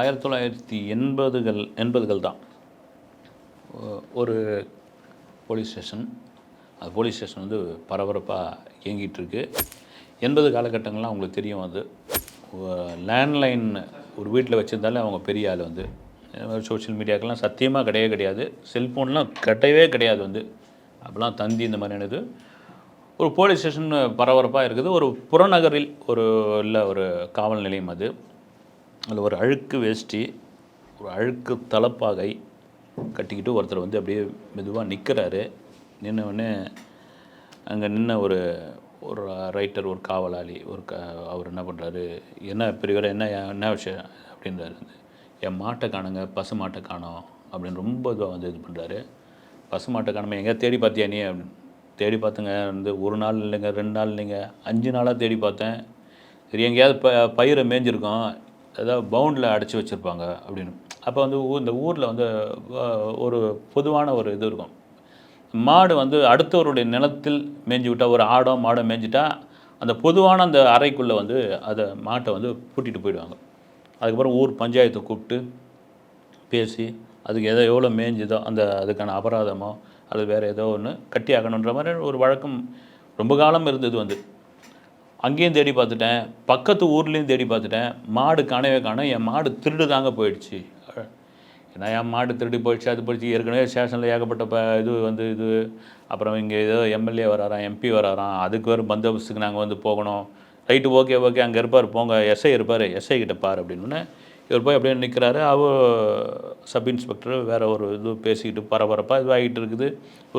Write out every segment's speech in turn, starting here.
ஆயிரத்தி தொள்ளாயிரத்தி எண்பதுகள் எண்பதுகள் தான் ஒரு போலீஸ் ஸ்டேஷன் அது போலீஸ் ஸ்டேஷன் வந்து பரபரப்பாக இயங்கிகிட்ருக்கு எண்பது காலகட்டங்கள்லாம் உங்களுக்கு தெரியும் அது. லேண்ட்லைன் ஒரு வீட்டில் வச்சுருந்தாலே அவங்க பெரிய ஆள் வந்து. சோஷியல் மீடியாக்கெல்லாம் சத்தியமாக கிடையவே கிடையாது. செல்ஃபோன்லாம் கிடையவே கிடையாது வந்து. அப்போலாம் தந்தி இந்த மாதிரியானது ஒரு போலீஸ் ஸ்டேஷன் பரபரப்பாக இருக்குது. ஒரு புறநகரில் ஒரு இல்லை ஒரு காவல் நிலையம் அது. அதில் ஒரு அழுக்கு வேஷ்டி ஒரு அழுக்கு தலப்பாகை கட்டிக்கிட்டு ஒருத்தர் வந்து அப்படியே மெதுவாக நிற்கிறாரு நின்னவுடனே அங்கே நின்ன ஒரு ஒரு ரைட்டர் ஒரு காவலாளி ஒரு க அவர் என்ன பண்ணுறாரு என்ன பெரியவர் என்ன என்ன விஷயம்? அப்படின்றாரு. வந்து என் மாட்டை காணுங்க பசு மாட்டை காணோம் அப்படின்னு ரொம்ப இதுவாக வந்து இது பண்ணுறாரு பசு மாட்டை காணுமே? எங்கே தேடி பார்த்தியா நீ? அப்படின்னு. தேடி பார்த்தேங்க வந்து ஒரு நாள் இல்லைங்க ரெண்டு நாள் இல்லைங்க அஞ்சு நாளாக தேடி பார்த்தேன். சரி எங்கேயாவது ப பயிரை மேய்ஞ்சிருக்கோம் ஏதாவது பவுண்டில் அடைச்சி வச்சுருப்பாங்க அப்படின்னு. அப்போ வந்து ஊ இந்த ஊரில் வந்து ஒரு பொதுவான ஒரு இது இருக்கும். மாடு வந்து அடுத்தவருடைய நிலத்தில் மேய்ஞ்சி விட்டால் ஒரு ஆடோ மாடோ மேய்ஞ்சிட்டா அந்த பொதுவான அந்த அறைக்குள்ளே வந்து அதை மாட்டை வந்து பூட்டிட்டு போயிடுவாங்க. அதுக்கப்புறம் ஊர் பஞ்சாயத்தை கூப்பிட்டு பேசி அதுக்கு எதோ எவ்வளோ மேய்ஞ்சுதோ அந்த அதுக்கான அபராதமோ அல்லது வேறு ஏதோ ஒன்று கட்டி ஆகணுன்ற மாதிரி ஒரு வழக்கம் ரொம்ப காலம் இருந்தது வந்து. அங்கேயும் தேடி பார்த்துட்டேன் பக்கத்து ஊர்லேயும் தேடி பார்த்துட்டேன் மாடு காணவே காணும் என் மாடு திருடு தாங்க போயிடுச்சு. ஏன்னா என் மாடு திருடி போயிடுச்சு அது போயிடுச்சு ஏற்கனவே ஸ்டேஷனில் ஏகப்பட்ட ப இது வந்து இது அப்புறம் இங்கே ஏதோ எம்எல்ஏ வராராம் எம்பி வராராம் அதுக்கு வேறு பந்தோபஸ்துக்கு நாங்கள் வந்து போகணும். ரைட்டு ஓகே ஓகே அங்கே இருப்பார் போங்க எஸ்ஐ இருப்பார் எஸ்ஐ கிட்ட பார் அப்படின்னு இவர் போய் அப்படியே நிற்கிறாரு அவர் சப் இன்ஸ்பெக்டர் வேறு ஒரு இது பேசிக்கிட்டு பரபரப்பாக இதுவாகிட்டு இருக்குது.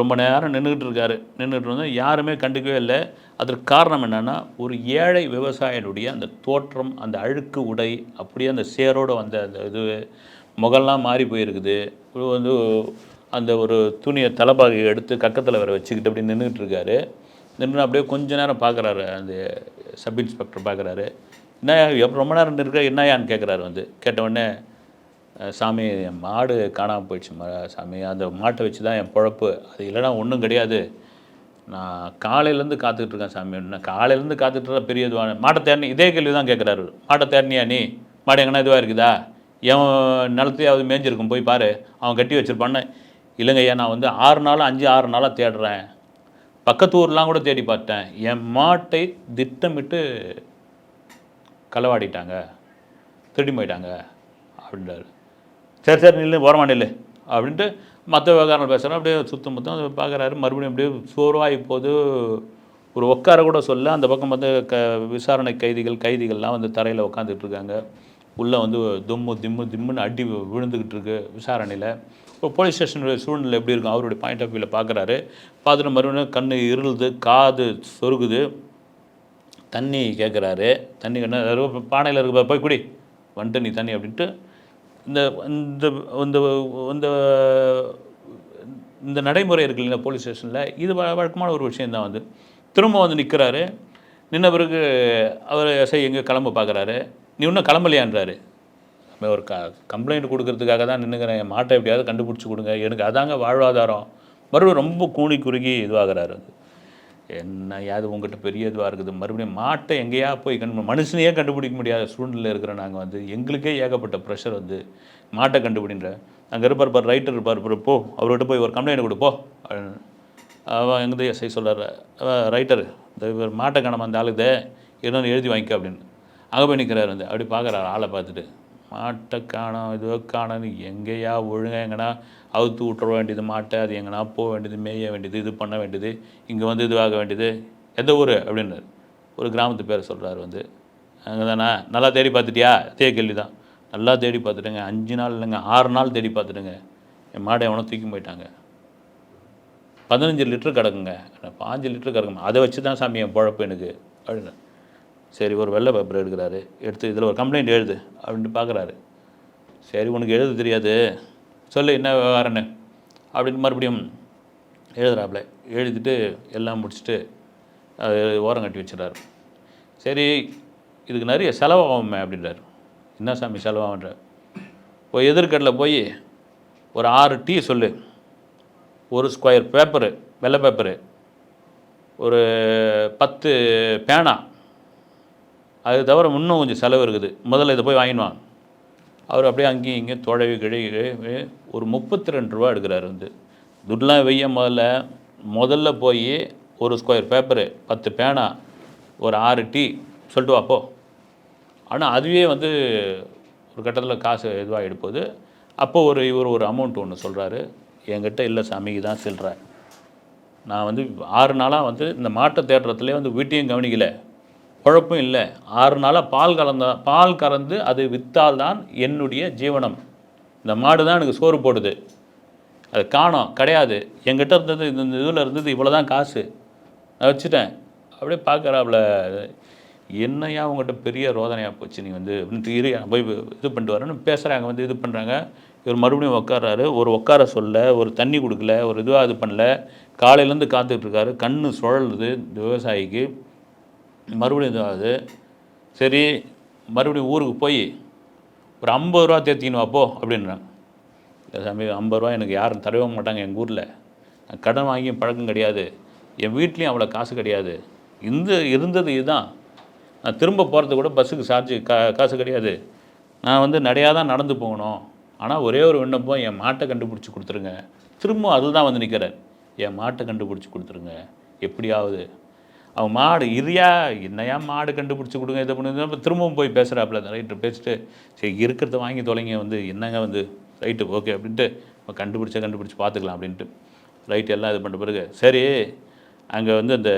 ரொம்ப நேரம் நின்றுக்கிட்டு இருக்காரு. நின்றுட்டு இருந்தால் யாருமே கண்டுக்கவே இல்லை. அதற்கு காரணம் என்னென்னா ஒரு ஏழை விவசாயினுடைய அந்த தோற்றம் அந்த அழுக்கு உடை அப்படியே அந்த சேரோடு வந்த அந்த இது முகம்லாம் மாறி போயிருக்குது. வந்து அந்த ஒரு துணியை தலைப்பாகை எடுத்து கக்கத்தில் வேறு வச்சுக்கிட்டு அப்படி நின்றுட்டு இருக்காரு. நின்று அப்படியே கொஞ்ச நேரம் பார்க்குறாரு. அந்த சப் இன்ஸ்பெக்டர் பார்க்குறாரு. என்ன எப்போ ரொம்ப நேரம் இருக்க என்னையான்னு கேட்குறாரு வந்து. கேட்டவுடனே சாமி என் மாடு காணாமல் போயிடுச்சு சாமி. அந்த மாட்டை வச்சு தான் என் பொழப்பு. அது இல்லைன்னா ஒன்றும் கிடையாது. நான் காலையிலேருந்து காத்துக்கிட்டு இருக்கேன் சாமி. என்ன காலையிலேருந்து காத்துட்டு இருக்க பெரிய இதுவான மாட்டை தேடினி இதே கேள்வி தான் கேட்குறாரு மாட்டை தேடினியா நீ? மாடு எங்கன்னா இதுவாக இருக்குதா? என் நிலத்தையாவது மேய்ஞ்சிருக்கும் போய் பாரு. அவன் கட்டி வச்சுருப்பான்னு. இல்லைங்க ஐயா நான் வந்து ஆறு நாள் அஞ்சு ஆறு நாளாக தேடுறேன். பக்கத்து ஊர்லாம் கூட தேடி பார்த்தேன். என் மாட்டை திட்டமிட்டு களவாடிட்டாங்க. திருடி போயிட்டாங்க. அப்படின்றாரு. சரி சரி நில்லு ஓரமா நில்லு. அப்படின்ட்டு மற்ற விவகாரங்கள் பேசுகிறோம் அப்படியே சுத்தம் மொத்தம் பார்க்குறாரு. மறுபடியும் அப்படியே சோர்வாகி போது ஒரு உட்கார கூட சொல்ல அந்த பக்கம் வந்து க விசாரணை கைதிகள் கைதிகள்லாம் வந்து தரையில் உட்காந்துட்டு இருக்காங்க. உள்ளே வந்து தும்மு திம்மு திம்முன்னு அடி விழுந்துக்கிட்டு இருக்கு விசாரணையில். இப்போ போலீஸ் ஸ்டேஷனுடைய சூழ்நிலை எப்படி இருக்கும்? அவருடைய பாயிண்ட் ஆஃப் வியூவில் பார்க்குறாரு. பார்த்துட்டு மறுபடியும் கண் இருளுது காது சொருகுது. தண்ணி கேட்குறாரு தண்ணி கண்ணு பானையில் இருக்க போய் குடி. வந்துட்டு நீ தண்ணி அப்படின்ட்டு இந்த இந்த இந்த இந்த இந்த நடைமுறை இருக்கு இல்லைங்களா போலீஸ் ஸ்டேஷனில் இது வழக்கமான ஒரு விஷயந்தான் வந்து. திரும்ப வந்து நிற்கிறாரு நின்ன பிறகு அவர் எஸ்ஐ எங்கே கிளம்ப பார்க்குறாரு நீ இன்னும் கிளம்பலையான்றாரு. ஒரு க கம்ப்ளைண்ட் கொடுக்கறதுக்காக தான் நின்றுக்கிறேன் என் மாட்டை எப்படியாவது கண்டுபிடிச்சி கொடுங்க. எனக்கு அதாங்க வாழ்வாதாரம். மறுபடியும் ரொம்ப கூனி குறுகி இதுவாகிறாரு அது என்ன யாது உங்ககிட்ட பெரிய இதுவாக இருக்குது. மறுபடியும் மாட்டை எங்கேயா போய் கண்டு மனுஷனையே கண்டுபிடிக்க முடியாத சூழ்நிலை இருக்கிற நாங்கள் வந்து எங்களுக்கே ஏகப்பட்ட ப்ரெஷர் வந்து மாட்டை கண்டுபிடின்ற. அங்கே இருப்பார் பார் ரைட்டர் இருப்பார் பாரு, போ அவர்கிட்ட போய் ஒரு கம்ப்ளைண்ட் கொடு போ. அவன் எங்கே செய்ய சொல்கிறார் ரைட்டர் இந்த இவர் மாட்டை கணம் அந்த ஆளுதே இன்னொன்று எழுதி வாங்கிக்க அப்படின்னு. அங்கே போய் நிற்கிறாரு வந்து அப்படி பார்க்குறாரு ஆளை பார்த்துட்டு. மாட்டை காணோம். இதுவோ காணோன்னு எங்கேயா ஒழுங்காக எங்கன்னா அவுத்து விட்டுற வேண்டியது மாட்டை அது எங்கன்னா போக வேண்டியது மேய வேண்டியது இது பண்ண வேண்டியது இங்கே வந்து இதுவாக வேண்டியது. எந்த ஊர்? அப்படின்னாரு. ஒரு கிராமத்து பேரை சொல்கிறாரு வந்து. அங்கே தானே நல்லா தேடி பார்த்துட்டியா? அதே கேள்வி தான் நல்லா தேடி பார்த்துட்டேங்க. அஞ்சு நாள் இல்லைங்க. ஆறு நாள் தேடி பார்த்துட்டுங்க. என் மாடை எவனோ தூக்கி போயிட்டாங்க. பதினஞ்சு லிட்டர் கிடக்குங்க. பாஞ்சு லிட்டர் கிடக்குங்க. அதை வச்சு தான் சாமி என் பழப்பு எனக்கு. அப்படின்னு சரி ஒரு வெள்ளை பேப்பர் எடுக்கிறாரு. எடுத்து இதில் ஒரு கம்ப்ளைண்ட் எழுது அப்படின்ட்டு பார்க்குறாரு சரி உனக்கு எழுத தெரியாது. சொல்லு என்ன விவகாரன்னு அப்படின்னு மறுபடியும் எழுதுறாப்புல. எழுதிட்டு எல்லாம் முடிச்சுட்டு ஓரம் கட்டி வச்சிடறாரு. சரி இதுக்கு நிறைய செலவாகுமே அப்படின்றாரு. என்ன சாமி செலவாகுன்ற? போய் எதிர்கட்டில் போய் ஒரு ஆறு டீ சொல்லு. ஒரு ஸ்கொயர் பேப்பரு வெள்ளை பேப்பரு ஒரு பத்து பேனா. அது தவிர இன்னும் கொஞ்சம் செலவு இருக்குது. முதல்ல இதை போய் வாங்கின்னு அவர் அப்படியே அங்கேயும் இங்கேயும் தொழவி கிழவி ஒரு முப்பத்தி ரெண்டு ரூபா எடுக்கிறாரு வந்து. துட்லாம் வெய்ய முதல்ல முதல்ல போய் ஒரு ஸ்கொயர் பேப்பரு பத்து பேனா ஒரு ஆறு டீ சொல்லிட்டு வாப்போ ஆனால் அதுவே வந்து ஒரு கட்டத்தில் காசு இதுவாக எடுப்போது அப்போ ஒரு இவர் ஒரு அமௌண்ட் ஒன்று சொல்கிறாரு என்கிட்ட இல்லை சாமிக்கு தான் செல்கிறேன் நான் வந்து ஆறு நாளாக வந்து இந்த மாட்டை தேடுறதுலேயே வந்து வீட்டையும் கவனிக்கலை. குழப்பும் இல்லை. ஆறு நாளாக பால் கலந்த பால் கறந்து அது விற்றால்தான் என்னுடைய ஜீவனம். இந்த மாடு தான் எனக்கு சோறு போடுது. அது காணோம் கிடையாது. என்கிட்ட இருந்தது இந்த இதில் இருந்தது இவ்வளோ தான் காசு. நான் வச்சுட்டேன். அப்படியே பார்க்குறாப்புல என்னையா உங்கள்கிட்ட பெரிய ரோதனையாக போச்சு நீ வந்து? இரு போய் இது பண்ணிட்டு வரேன்னு பேசுகிறாங்க வந்து இது பண்ணுறாங்க இவர் மறுபடியும் உட்காடுறாரு ஒரு உட்கார சொல்ல ஒரு தண்ணி கொடுக்கல ஒரு இதுவாக இது பண்ணல. காலையிலேருந்து காத்துட்ருக்காரு கண் சுழலுது இந்த விவசாயிக்கு. மறுபடியும் இதாகுது. சரி மறுபடியும் ஊருக்கு போய் ஒரு ஐம்பது ரூபா தேர்த்திக்கணும் அப்போ அப்படின்றேன் இல்லை சாமி ஐம்பது ரூபா எனக்கு யாரும் தரவே மாட்டாங்க எங்கள் ஊரில். நான் கடன் வாங்கியும் பழக்கம் கிடையாது. என் வீட்லேயும் அவ்வளோ காசு கிடையாது. இந்த இருந்தது இதுதான். நான் திரும்ப போகிறது கூட பஸ்ஸுக்கு சார்ஜ் கா காசு கிடையாது. நான் வந்து நடையாக தான் நடந்து போகணும். ஆனால் ஒரே ஒரு விண்ணப்பம் என் மாட்டை கண்டுபிடிச்சி கொடுத்துருங்க. திரும்ப அதுதான் தான் வந்து நிற்கிறார் என் மாட்டை கண்டுபிடிச்சி கொடுத்துருங்க. எப்படியாவது அவன் மாடு இரியா என்னையா மாடு கண்டுபிடிச்சி கொடுங்க இதை பண்ணி திரும்பவும் போய் பேசுகிறாப்புல ரைட்டு பேசிட்டு சரி இருக்கிறத வாங்கி தொலைங்க வந்து என்னங்க வந்து ரைட்டு ஓகே அப்படின்ட்டு இப்போ கண்டுபிடிச்சா கண்டுபிடிச்சி பார்த்துக்கலாம் அப்படின்ட்டு. ரைட் எல்லாம் இது பண்ண பிறகு சரி அங்கே வந்து அந்த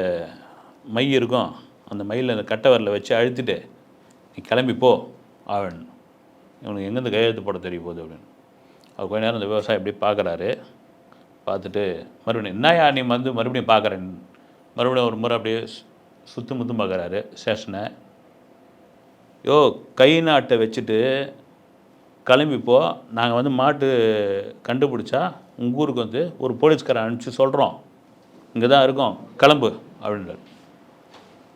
மை இருக்கும் அந்த மயில் அந்த கட்டை வச்சு அழுத்திட்டு நீ கிளம்பி போ அவன் இவனுக்கு எங்கேருந்து கையெழுத்து போட தெரிய போகுது அப்படின்னு. அவர் கொஞ்ச நேரம் அந்த விவசாயி எப்படி பார்க்குறாரு. பார்த்துட்டு மறுபடியும் என்னையா நீ வந்து மறுபடியும் பார்க்குறேன் மறுபடியும் ஒரு முறை அப்படியே சுத்தும் சுத்து முத்தும் பார்க்குறாரு ஸ்டேஷனை யோ கை நாட்டை வச்சுட்டு கிளம்பிப்போ நாங்கள் வந்து மாட்டு கண்டுபிடிச்சா உங்கள் ஊருக்கு வந்து ஒரு போலீஸ்காரன் அனுப்பிச்சு சொல்கிறோம் இங்கே தான் இருக்கோம். கிளம்பு அப்படின்றார்.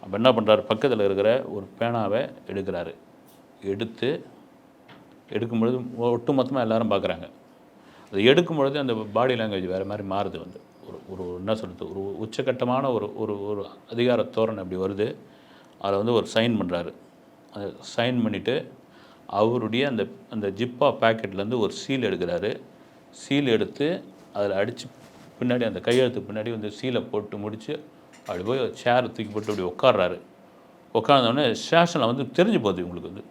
அப்போ என்ன பண்ணுறாரு பக்கத்தில் இருக்கிற ஒரு பேனாவை எடுக்கிறாரு. எடுத்து எடுக்கும் பொழுது ஒட்டு மொத்தமாக எல்லாரும் பார்க்குறாங்க. அது எடுக்கும் பொழுது அந்த பாடி லாங்குவேஜ் வேறு மாதிரி மாறுது வந்து. ஒரு என்ன சொல்கிறது ஒரு உச்சக்கட்டமான ஒரு ஒரு ஒரு அதிகார தோரணை அப்படி வருது. அதில் வந்து ஒரு சைன் பண்ணுறாரு அதை சைன் பண்ணிவிட்டு அவருடைய அந்த அந்த ஜிப்பா பேக்கெட்லேருந்து ஒரு சீல் எடுக்கிறாரு. சீல் எடுத்து அதில் அடித்து பின்னாடி அந்த கையெழுத்து பின்னாடி வந்து சீலை போட்டு முடித்து அப்படி போய் சேர் தூக்கி போட்டு அப்படி உட்காடுறாரு உட்காந்தோடனே ஸ்டேஷனில் வந்து தெரிஞ்சு போகுது உங்களுக்கு வந்து.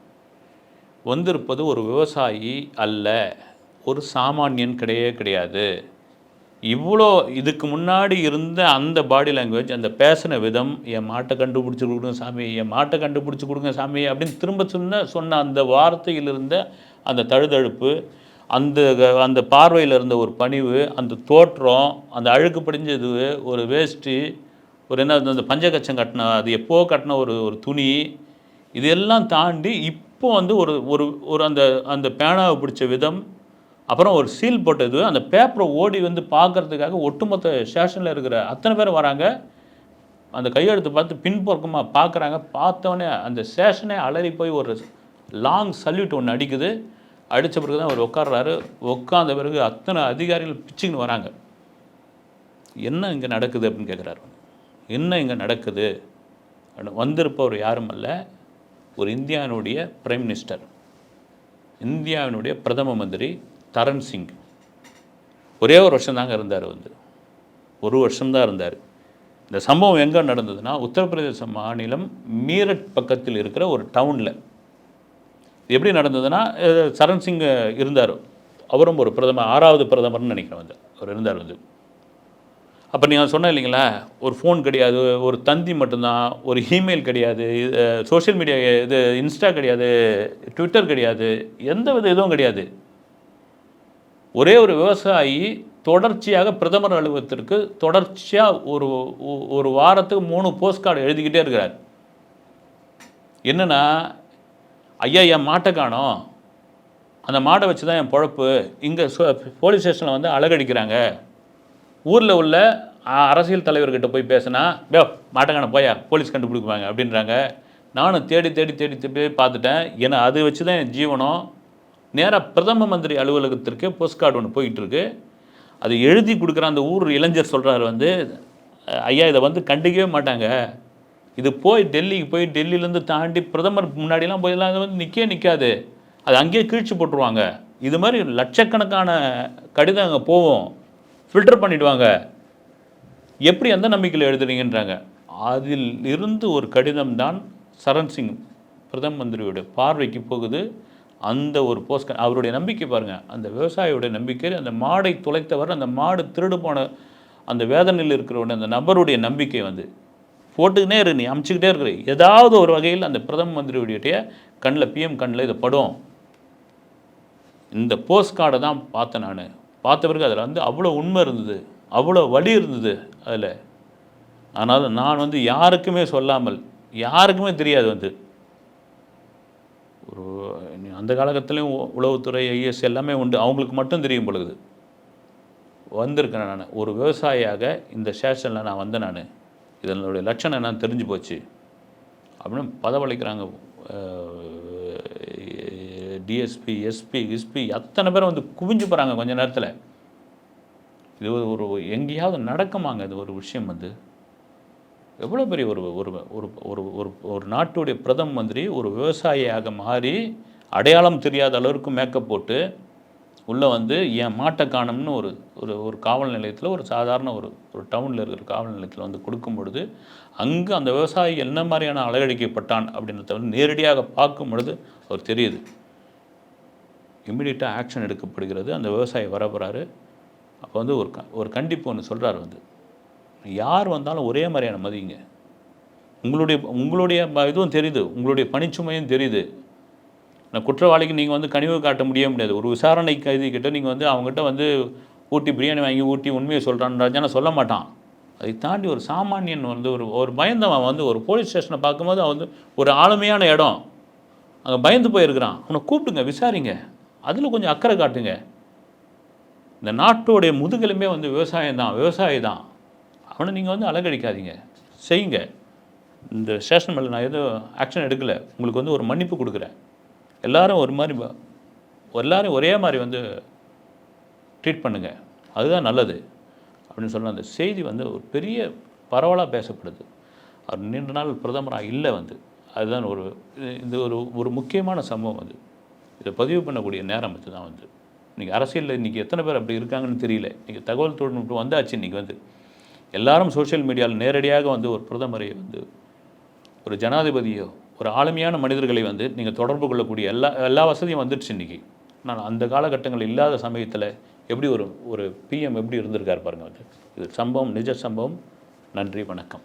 வந்திருப்பது ஒரு விவசாயி அல்ல. ஒரு சாமானியன் கிடையவே கிடையாது. இவ்வளோ இதுக்கு முன்னாடி இருந்த அந்த பாடி லாங்குவேஜ் அந்த பேசின விதம் என் மாட்டை கண்டுபிடிச்சி கொடுங்க சாமி என் மாட்டை கண்டுபிடிச்சி கொடுங்க சாமி அப்படின்னு திரும்ப சொன்ன சொன்ன அந்த வார்த்தையில் இருந்த அந்த தழுதழுப்பு அந்த அந்த பார்வையில் இருந்த ஒரு பணிவு அந்த தோற்றம் அந்த அழுக்கு படிஞ்சது ஒரு வேஷ்டி ஒரு என்ன அந்த பஞ்சகச்சம் கட்டின அது எப்போ கட்டின ஒரு ஒரு துணி இதெல்லாம் தாண்டி இப்போ வந்து ஒரு ஒரு ஒரு அந்த அந்த பேனாவை பிடிச்ச விதம் அப்புறம் ஒரு சீல் போட்டது. அந்த பேப்பரை ஓடி வந்து பார்க்கறதுக்காக ஒட்டுமொத்த ஸ்டேஷனில் இருக்கிற அத்தனை பேர் வராங்க. அந்த கையெழுத்து பார்த்து பின்பக்கமாக பார்க்குறாங்க. பார்த்தோன்னே அந்த ஸ்டேஷனே அலறி போய் ஒரு லாங் சல்யூட் ஒன்று அடிக்குது. அடித்த பிறகு தான் அவர் உட்கார்றாரு. உட்காந்த பிறகு அத்தனை அதிகாரிகள் பிச்சுக்குன்னு வராங்க. என்ன இங்கே நடக்குது அப்படின்னு கேட்குறாரு என்ன இங்கே நடக்குது? அப்படின்னு வந்திருப்பவர் யாரும் அல்ல. ஒரு இந்தியாவினுடைய பிரைம் மினிஸ்டர் இந்தியாவினுடைய பிரதம மந்திரி. தரண் சிங். ஒரே ஒரு வருஷம் தாங்க இருந்தார் வந்து. ஒரு வருஷம்தான் இருந்தார். இந்த சம்பவம் எங்கே நடந்ததுன்னா உத்தரப்பிரதேச மாநிலம் மீரட் பக்கத்தில் இருக்கிற ஒரு டவுனில். எப்படி நடந்ததுன்னா சரண் சிங் இருந்தார். அவரும் ஒரு பிரதமர் ஆறாவது பிரதமர்னு நினைக்கிறேன் வந்து. அவர் இருந்தார் வந்து. அப்போ நீங்கள் சொன்ன இல்லைங்களா ஒரு ஃபோன் கிடையாது ஒரு தந்தி மட்டும்தான் ஒரு இமெயில் கிடையாது சோஷியல் மீடியா இது இன்ஸ்டா கிடையாது ட்விட்டர் கிடையாது எந்த வித இதுவும் கிடையாது. ஒரே ஒரு விவசாயி தொடர்ச்சியாக பிரதமர் அலுவலகத்திற்கு தொடர்ச்சியாக ஒரு ஒரு வாரத்துக்கு மூணு போஸ்ட் கார்டு எழுதிக்கிட்டே இருக்கிறார். என்னென்னா ஐயா என் மாட்டை காணோம். அந்த மாடை வச்சு தான் என் பொழப்பு. இங்கே போலீஸ் ஸ்டேஷனில் வந்து அழகடிக்கிறாங்க. ஊரில் உள்ள அரசியல் தலைவர்கிட்ட போய் பேசினா பே மாட்டங்கான போயா போலீஸ் கண்டுபிடிப்பாங்க. அப்படின்றாங்க. நானும் தேடி தேடி தேடி தேடி பார்த்துட்டேன். ஏன்னா அது வச்சு தான் என் ஜீவனம். நேராக பிரதம மந்திரி அலுவலகத்திற்கே போஸ்ட் கார்டு ஒன்று போயிட்டுருக்கு. அது எழுதி கொடுக்குற அந்த ஊர் இளைஞர் சொல்கிறாரு வந்து ஐயா இதை வந்து கண்டுக்கவே மாட்டாங்க. இது போய் டெல்லிக்கு போய் டெல்லியிலேருந்து தாண்டி பிரதமர் முன்னாடிலாம் போயெல்லாம் அது வந்து நிற்கவே நிற்காது அது அங்கேயே கிழிச்சு போட்டுருவாங்க. இது மாதிரி லட்சக்கணக்கான கடிதம் அங்கே போவோம் ஃபில்டர் பண்ணிவிடுவாங்க எப்படி எந்த நம்பிக்கையில் எழுதுறீங்கன்றாங்க. அதில் இருந்து ஒரு கடிதம் தான் சரண் சிங் பிரதம மந்திரியோட பார்வைக்கு போகுது. அந்த ஒரு போஸ்ட் அவருடைய நம்பிக்கை பாருங்கள் அந்த விவசாயியோட நம்பிக்கை அந்த மாடை துளைத்தவர் அந்த மாடு திருடு போன அந்த வேதனையில் இருக்கிறவன அந்த நபருடைய நம்பிக்கை வந்து போட்டுக்கினே இரு நீ அமுச்சிக்கிட்டே இருக்கிற ஏதாவது ஒரு வகையில் அந்த பிரதம மந்திரியுடைய கண்ணில் பிஎம் கண்ணில் இதை படும். இந்த போஸ்ட் கார்டை தான் பார்த்தேன் நான். பார்த்த பிறகு அதில் வந்து அவ்வளோ உண்மை இருந்தது அவ்வளோ வலி இருந்தது அதில். ஆனால் நான் வந்து யாருக்குமே சொல்லாமல் யாருக்குமே தெரியாது வந்து. ஒரு அந்த காலகட்டத்துலேயும் உ- உளவுத்துறை ஐஎஸ் எல்லாமே உண்டு. அவங்களுக்கு மட்டும் தெரியும் பொழுது. வந்திருக்கிறேன் நான். ஒரு விவசாயியாக இந்த ஸ்டேஷனில் நான் வந்தேன் நான். இதனுடைய லட்சணம் என்னன்னு தெரிஞ்சு போச்சு. அப்படின்னு பதவளிக்கிறாங்க டிஎஸ்பி எஸ்பி கிஸ்பி அத்தனை பேரும் வந்து குவிஞ்சு போகிறாங்க கொஞ்ச நேரத்தில். இது ஒரு எங்கேயாவது நடக்குமாங்க இது ஒரு விஷயம் வந்து. எவ்வளோ பெரிய ஒரு ஒரு ஒரு ஒரு ஒரு ஒரு நாட்டுடைய பிரதம மந்திரி ஒரு விவசாயியாக மாறி அடையாளம் தெரியாத அளவுக்கு மேக்கப் போட்டு உள்ளே வந்து என் மாட்டை காணும்னு ஒரு ஒரு ஒரு காவல் நிலையத்தில் ஒரு சாதாரண ஒரு ஒரு டவுனில் இருக்கிற காவல் நிலையத்தில் வந்து கொடுக்கும் பொழுது அங்கே அந்த விவசாயி என்ன மாதிரியான அலையடிக்கப்பட்டான் அப்படின்றத வந்து நேரடியாக பார்க்கும் பொழுது அவர் தெரியுது. இம்மிடியட்டாக ஆக்ஷன் எடுக்கப்படுகிறது. அந்த விவசாயி வர போகிறாரு அப்போ வந்து ஒரு க ஒரு கண்டிப்பு ஒன்று சொல்கிறார் வந்து. யார் வந்தாலும் ஒரே மாதிரியான மதிங்க. உங்களுடைய உங்களுடைய இதுவும் தெரியுது. உங்களுடைய பணிச்சுமையும் தெரியுது. அந்த குற்றவாளிக்கு நீங்கள் வந்து கனிவு காட்ட முடிய முடியாது. ஒரு விசாரணை கைதி கிட்ட நீங்கள் வந்து அவங்ககிட்ட வந்து ஊட்டி பிரியாணி வாங்கி ஊட்டி உண்மையை சொல்கிறான்னு சொல்ல மாட்டான். அதை தாண்டி ஒரு சாமானியன் வந்து ஒரு ஒரு பயந்தவன் வந்து ஒரு போலீஸ் ஸ்டேஷனை பார்க்கும்போது அவன் வந்து ஒரு ஆளுமையான இடம். அங்கே பயந்து போயிருக்கிறான். அவனை கூப்பிடுங்க விசாரிங்க. அதில் கொஞ்சம் அக்கறை காட்டுங்க. இந்த நாட்டோடைய முதுகெலும்பே வந்து விவசாயம் தான் விவசாயி தான். அவனை நீங்கள் வந்து அலங்கடிக்காதீங்க செய்யுங்க. இந்த ஸ்டேஷன் மேலே நான் எதுவும் ஆக்ஷன் எடுக்கலை. உங்களுக்கு வந்து ஒரு மன்னிப்பு கொடுக்குறேன். எல்லாரும் ஒரு மாதிரி எல்லாரும் ஒரே மாதிரி வந்து ட்ரீட் பண்ணுங்கள் அதுதான் நல்லது. அப்படின்னு சொன்ன அந்த செய்தி வந்து ஒரு பெரிய பரவலாக பேசப்படுது. அவர் நீண்ட நாள் பிரதமராக இல்லை வந்து. அதுதான் ஒரு இது- இது ஒரு ஒரு முக்கியமான சம்பவம் அது. இதை பதிவு பண்ணக்கூடிய நேரம் இதுதான் வந்து. இன்றைக்கி அரசியலில் இன்றைக்கி எத்தனை பேர் அப்படி இருக்காங்கன்னு தெரியல. இன்றைக்கி தகவல் தொழில்நுட்பம் வந்தாச்சு இன்றைக்கி வந்து. எல்லாரும் சோஷியல் மீடியாவில் நேரடியாக வந்து ஒரு பிரதமரை வந்து ஒரு ஜனாதிபதியோ ஒரு ஆளுமையான மனிதர்களை வந்து நீங்கள் தொடர்பு கொள்ளக்கூடிய எல்லா எல்லா வசதியும் வந்துடுச்சு இன்றைக்கி ஆனால் அந்த காலகட்டங்கள் இல்லாத சமயத்தில் எப்படி ஒரு ஒரு பிஎம் எப்படி இருந்திருக்கார் பாருங்க இது சம்பவம் நிஜ சம்பவம். நன்றி வணக்கம்.